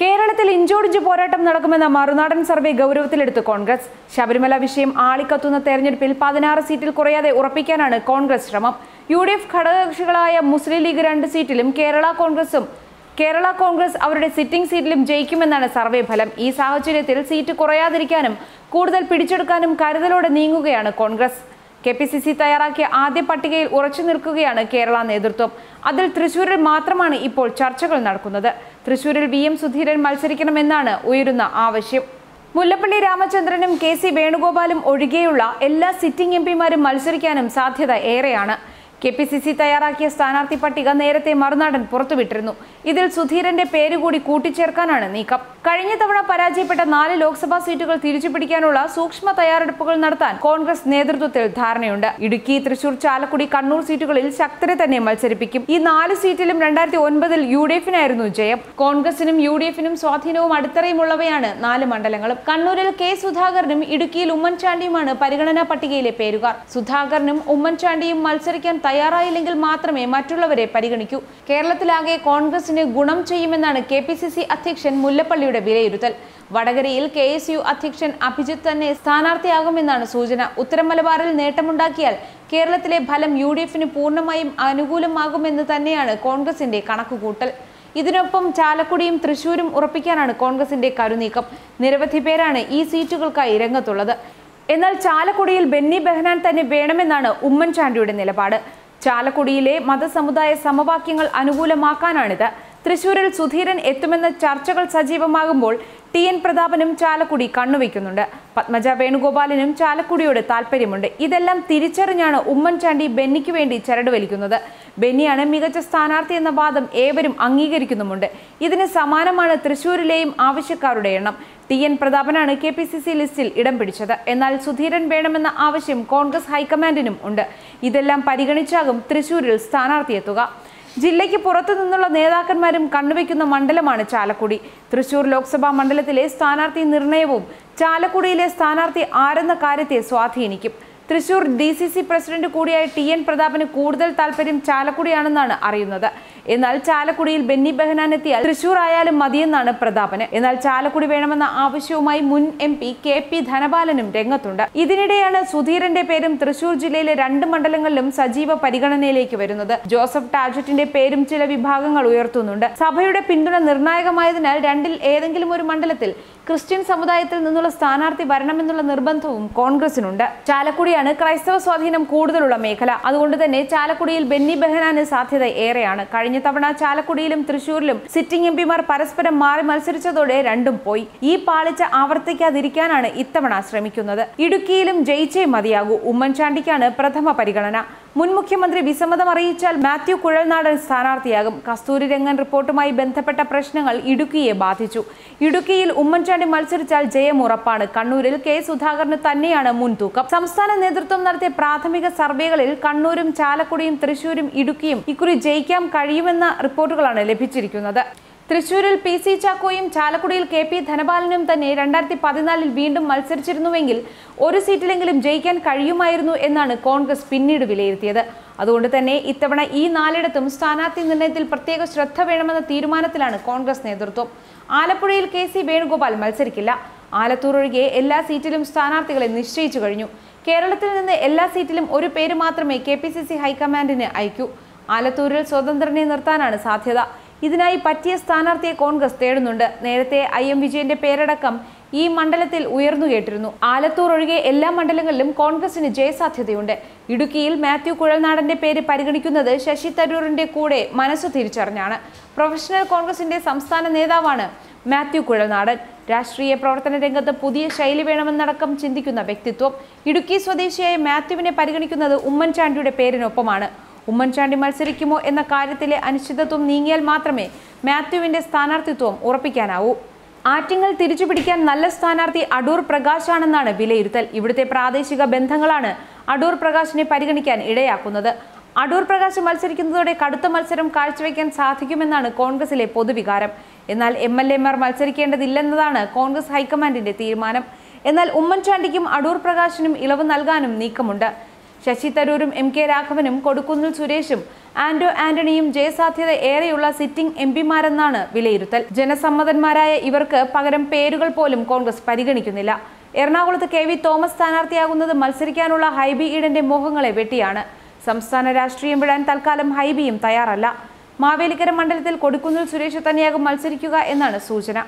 കേരളത്തിൽ ഇഞ്ചോടിഞ്ച് പോരാട്ടം നടക്കുമെന്ന മറുനാടൻ സർവേ ഗൗരവത്തിലെടുത്ത് കോൺഗ്രസ്. ശബരിമല വിഷയം ആളിക്കത്തുന്ന തെരഞ്ഞെടുപ്പിൽ പതിനാറ് സീറ്റിൽ കുറയാതെ ഉറപ്പിക്കാനാണ് കോൺഗ്രസ് ശ്രമം. യു ഡി എഫ് ഘടകകക്ഷികളായ മുസ്ലിം ലീഗ് രണ്ട് സീറ്റിലും കേരള കോൺഗ്രസും കേരള കോൺഗ്രസ് അവരുടെ സിറ്റിംഗ് സീറ്റിലും ജയിക്കുമെന്നാണ് സർവേ ഫലം. ഈ സാഹചര്യത്തിൽ സീറ്റ് കുറയാതിരിക്കാനും കൂടുതൽ പിടിച്ചെടുക്കാനും കരുതലോടെ നീങ്ങുകയാണ് Congress. K P C C തയ്യാറാക്കിയ ആദ്യ പട്ടികയിൽ ഉറച്ചു നിൽക്കുകയാണ് കേരള നേതൃത്വം. അതിൽ തൃശൂരിൽ മാത്രമാണ് ഇപ്പോൾ ചർച്ചകൾ നടക്കുന്നത്. തൃശൂരിൽ വി എം സുധീരൻ മത്സരിക്കണമെന്നാണ് ഉയരുന്ന ആവശ്യം. മുല്ലപ്പള്ളി രാമചന്ദ്രനും കെ സി വേണുഗോപാലും ഒഴികെയുള്ള എല്ലാ സിറ്റിംഗ് എം പിമാരും മത്സരിക്കാനും സാധ്യത ഏറെയാണ്. കെ പി സി സി തയ്യാറാക്കിയ സ്ഥാനാർത്ഥി പട്ടിക നേരത്തെ മറുനാടൻ പുറത്തുവിട്ടിരുന്നു. ഇതിൽ സുധീരന്റെ പേര് കൂടി കൂട്ടിച്ചേർക്കാനാണ് നീക്കം. കഴിഞ്ഞ തവണ പരാജയപ്പെട്ട നാല് ലോക്സഭാ സീറ്റുകൾ തിരിച്ചുപിടിക്കാനുള്ള സൂക്ഷ്മ തയ്യാറെടുപ്പുകൾ നടത്താൻ കോൺഗ്രസ് നേതൃത്വത്തിൽ ധാരണയുണ്ട്. ഇടുക്കി തൃശൂർ ചാലക്കുടി കണ്ണൂർ സീറ്റുകളിൽ ശക്തരെ തന്നെ മത്സരിപ്പിക്കും. ഈ നാല് സീറ്റിലും രണ്ടായിരത്തി ഒൻപതിൽ യു ഡി എഫിനായിരുന്നു ജയം. കോൺഗ്രസിനും യു ഡി എഫിനും സ്വാധീനവും അടിത്തറയുമുള്ളവയാണ് നാല് മണ്ഡലങ്ങളും. കണ്ണൂരിൽ കെ സുധാകരനും ഇടുക്കിയിൽ ഉമ്മൻചാണ്ടിയുമാണ് പരിഗണനാ പട്ടികയിലെ പേരുകാർ. സുധാകരനും ഉമ്മൻചാണ്ടിയും മത്സരിക്കാൻ തയ്യാറായില്ലെങ്കിൽ മാത്രമേ മറ്റുള്ളവരെ പരിഗണിക്കൂ. കേരളത്തിലാകെ കോൺഗ്രസിന് ഗുണം ചെയ്യുമെന്നാണ് കെ അധ്യക്ഷൻ മുല്ലപ്പള്ളിയുടെ വിലയിരുത്തൽ. വടകരയിൽ കെ എസ് യു അധ്യക്ഷൻ അഭിജിത്ത് തന്നെ സ്ഥാനാർത്ഥിയാകുമെന്നാണ് സൂചന. ഉത്തര മലബാറിൽ നേട്ടമുണ്ടാക്കിയാൽ കേരളത്തിലെ ഫലം യു ഡി എഫിന് പൂർണമായും അനുകൂലമാകുമെന്ന് തന്നെയാണ് കോൺഗ്രസിന്റെ കണക്കുകൂട്ടൽ. ഇതിനൊപ്പം ചാലക്കുടിയും തൃശൂരും ഉറപ്പിക്കാനാണ് കോൺഗ്രസിന്റെ കരുനീക്കം. നിരവധി പേരാണ് ഈ സീറ്റുകൾക്കായി രംഗത്തുള്ളത്. എന്നാൽ ചാലക്കുടിയിൽ ബെന്നി ബെഹനാൻ തന്നെ വേണമെന്നാണ് ഉമ്മൻചാണ്ടിയുടെ നിലപാട്. ചാലക്കുടിയിലെ മതസമുദായ സമവാക്യങ്ങൾ അനുകൂലമാക്കാനാണിത്. തൃശൂരിൽ സുധീരൻ എത്തുമെന്ന ചർച്ചകൾ സജീവമാകുമ്പോൾ ടി എൻ പ്രതാപനും ചാലക്കുടി കണ്ണുവയ്ക്കുന്നുണ്ട്. പത്മജ വേണുഗോപാലിനും ചാലക്കുടിയോട് താല്പര്യമുണ്ട്. ഇതെല്ലാം തിരിച്ചറിഞ്ഞാണ് ഉമ്മൻചാണ്ടി ബെന്നിക്ക് വേണ്ടി ചരട് വലിക്കുന്നത്. ബെന്നിയാണ് മികച്ച സ്ഥാനാർത്ഥി എന്ന വാദം ഏവരും അംഗീകരിക്കുന്നുമുണ്ട്. ഇതിന് സമാനമാണ് തൃശൂരിലെയും ആവശ്യക്കാരുടെ എണ്ണം. ടി എൻ പ്രതാപനാണ് കെ പി സി സി ലിസ്റ്റിൽ ഇടം പിടിച്ചത്. എന്നാൽ സുധീരൻ വേണമെന്ന ആവശ്യം കോൺഗ്രസ് ഹൈക്കമാൻഡിനും ഉണ്ട്. ഇതെല്ലാം പരിഗണിച്ചാകും തൃശൂരിൽ സ്ഥാനാർത്ഥിയെത്തുക. ജില്ലയ്ക്ക് പുറത്തു നിന്നുള്ള നേതാക്കന്മാരും കണ്ണുവയ്ക്കുന്ന മണ്ഡലമാണ് ചാലക്കുടി. തൃശൂർ ലോക്സഭാ മണ്ഡലത്തിലെ സ്ഥാനാർത്ഥി നിർണയവും ചാലക്കുടിയിലെ സ്ഥാനാർത്ഥി ആരെന്ന കാര്യത്തെ സ്വാധീനിക്കും. Thrissur D C C president കൂടിയായ ടി എൻ പ്രതാപന് കൂടുതൽ താല്പര്യം ചാലക്കുടിയാണെന്നാണ് അറിയുന്നത്. എന്നാൽ ചാലക്കുടിയിൽ ബെന്നി ബെഹനാൻ എത്തിയാൽ തൃശൂർ ആയാലും മതിയെന്നാണ് പ്രതാപന്. എന്നാൽ ചാലക്കുടി വേണമെന്ന ആവശ്യവുമായി മുൻ എം പി കെ പി ധനപാലനും രംഗത്തുണ്ട്. ഇതിനിടെയാണ് സുധീരന്റെ പേരും തൃശൂർ ജില്ലയിലെ രണ്ട് മണ്ഡലങ്ങളിലും സജീവ പരിഗണനയിലേക്ക് വരുന്നത്. ജോസഫ് ടാജറ്റിന്റെ പേരും ചില വിഭാഗങ്ങൾ ഉയർത്തുന്നുണ്ട്. സഭയുടെ പിന്തുണ നിർണായകമായതിനാൽ രണ്ടിൽ ഏതെങ്കിലും ഒരു മണ്ഡലത്തിൽ ക്രിസ്ത്യൻ സമുദായത്തിൽ നിന്നുള്ള സ്ഥാനാർത്ഥി വരണമെന്നുള്ള നിർബന്ധവും കോൺഗ്രസിനുണ്ട്. ചാലക്കുടിയാണ് ക്രൈസ്തവ സ്വാധീനം കൂടുതലുള്ള മേഖല. അതുകൊണ്ട് തന്നെ ചാലക്കുടിയിൽ ബെന്നി ബെഹനാന് സാധ്യത ഏറെയാണ്. കഴിഞ്ഞ തവണ ചാലക്കുടിയിലും തൃശൂരിലും സിറ്റിംഗ് എം പിമാർ പരസ്പരം മാറി മത്സരിച്ചതോടെ രണ്ടും പോയി. ഈ പാളിച്ച ആവർത്തിക്കാതിരിക്കാനാണ് ഇത്തവണ ശ്രമിക്കുന്നത്. ഇടുക്കിയിലും ജയിച്ചേ മതിയാകൂ. ഉമ്മൻചാണ്ടിക്കാണ് പ്രഥമ പരിഗണന. മുൻ മുഖ്യമന്ത്രി വിസമ്മതം അറിയിച്ചാൽ മാത്യു കുഴൽനാടൻ സ്ഥാനാർത്ഥിയാകും. കസ്തൂരി രംഗൻ റിപ്പോർട്ടുമായി ബന്ധപ്പെട്ട പ്രശ്നങ്ങൾ ഇടുക്കിയെ ബാധിച്ചു. ഇടുക്കിയിൽ ഉമ്മൻചാണ്ടി മത്സരിച്ചാൽ ജയം ഉറപ്പാണ്. കണ്ണൂരിൽ കെ സുധാകരന് തന്നെയാണ് മുൻതൂക്കം. സംസ്ഥാന നേതൃത്വം നടത്തിയ പ്രാഥമിക സർവേകളിൽ കണ്ണൂരും ചാലക്കുടിയും തൃശൂരും ഇടുക്കിയും ഇക്കുറി ജയിക്കാൻ കഴിയുമെന്ന റിപ്പോർട്ടുകളാണ് ലഭിച്ചിരിക്കുന്നത്. തൃശൂരിൽ പി സി ചാക്കോയും ചാലക്കുടിയിൽ കെ പി ധനപാലനും തന്നെ രണ്ടായിരത്തി പതിനാലിൽ വീണ്ടും മത്സരിച്ചിരുന്നുവെങ്കിൽ ഒരു സീറ്റിലെങ്കിലും ജയിക്കാൻ കഴിയുമായിരുന്നു എന്നാണ് കോൺഗ്രസ് പിന്നീട് വിലയിരുത്തിയത്. അതുകൊണ്ട് തന്നെ ഇത്തവണ ഈ നാലിടത്തും സ്ഥാനാർത്ഥി നിർണയത്തിൽ പ്രത്യേക ശ്രദ്ധ വേണമെന്ന തീരുമാനത്തിലാണ് കോൺഗ്രസ് നേതൃത്വം. ആലപ്പുഴയിൽ കെ സി വേണുഗോപാൽ മത്സരിക്കില്ല. ആലത്തൂർ ഒഴികെ എല്ലാ സീറ്റിലും സ്ഥാനാർത്ഥികളെ നിശ്ചയിച്ചു കഴിഞ്ഞു. കേരളത്തിൽ നിന്ന് എല്ലാ സീറ്റിലും ഒരു പേര് മാത്രമേ കെ പി സി സി ഹൈക്കമാൻഡിന് അയക്കൂ. ആലത്തൂരിൽ സ്വതന്ത്രനെ നിർത്താനാണ് സാധ്യത. ഇതിനായി പറ്റിയ സ്ഥാനാർത്ഥിയെ കോൺഗ്രസ് തേടുന്നുണ്ട്. നേരത്തെ ഐ എം വിജയന്റെ പേരടക്കം ഈ മണ്ഡലത്തിൽ ഉയർന്നു കേട്ടിരുന്നു. ആലത്തൂർ ഒഴികെ എല്ലാ മണ്ഡലങ്ങളിലും കോൺഗ്രസിന് ജയസാധ്യതയുണ്ട്. ഇടുക്കിയിൽ മാത്യു കുഴൽനാടന്റെ പേര് പരിഗണിക്കുന്നത് ശശി തരൂരിന്റെ കൂടെ മനസ്സു തിരിച്ചറിഞ്ഞാണ്. പ്രൊഫഷണൽ കോൺഗ്രസിന്റെ സംസ്ഥാന നേതാവാണ് മാത്യു കുഴൽനാടൻ. രാഷ്ട്രീയ പ്രവർത്തന രംഗത്ത് പുതിയ ശൈലി വേണമെന്നടക്കം ചിന്തിക്കുന്ന വ്യക്തിത്വം ഇടുക്കി സ്വദേശിയായ മാത്യുവിനെ പരിഗണിക്കുന്നത് ഉമ്മൻചാണ്ടിയുടെ പേരിനൊപ്പമാണ്. ഉമ്മൻചാണ്ടി മത്സരിക്കുമോ എന്ന കാര്യത്തിലെ അനിശ്ചിതത്വം നീങ്ങിയാൽ മാത്രമേ മാത്യുവിന്റെ സ്ഥാനാർത്ഥിത്വം ഉറപ്പിക്കാനാവൂ. ആറ്റിങ്ങൽ തിരിച്ചുപിടിക്കാൻ നല്ല സ്ഥാനാർത്ഥി അടൂർ പ്രകാശാണെന്നാണ് വിലയിരുത്തൽ. ഇവിടുത്തെ പ്രാദേശിക ബന്ധങ്ങളാണ് അടൂർ പ്രകാശിനെ പരിഗണിക്കാൻ ഇടയാക്കുന്നത്. അടൂർ പ്രകാശ് മത്സരിക്കുന്നതോടെ കടുത്ത മത്സരം കാഴ്ചവെക്കാൻ സാധിക്കുമെന്നാണ് കോൺഗ്രസിലെ പൊതുവികാരം. എന്നാൽ എം എൽ എമാർ മത്സരിക്കേണ്ടതില്ലെന്നതാണ് കോൺഗ്രസ് ഹൈക്കമാൻഡിന്റെ തീരുമാനം. എന്നാൽ ഉമ്മൻചാണ്ടിക്കും അടൂർ പ്രകാശിനും ഇളവ് നൽകാനും നീക്കമുണ്ട്. ശശി തരൂരും എം കെ രാഘവനും കൊടുക്കുന്നിൽ സുരേഷും ആന്റോ ആന്റണിയും ജയസാധ്യത ഏറെയുള്ള സിറ്റിംഗ് എം പിമാരെന്നാണ് വിലയിരുത്തൽ. ജനസമ്മതന്മാരായ ഇവർക്ക് പകരം പേരുകൾ പോലും കോൺഗ്രസ് പരിഗണിക്കുന്നില്ല. എറണാകുളത്ത് കെ വി തോമസ് സ്ഥാനാർത്ഥിയാകുന്നത് മത്സരിക്കാനുള്ള ഹൈബി ഈഡന്റെ മോഹങ്ങളെ വെട്ടിയാണ്. സംസ്ഥാന രാഷ്ട്രീയം വിടാൻ തൽക്കാലം ഹൈബിയും തയ്യാറല്ല. മാവേലിക്കര മണ്ഡലത്തിൽ കൊടുക്കുന്നിൽ സുരേഷ് തന്നെയാകും മത്സരിക്കുക എന്നാണ് സൂചന.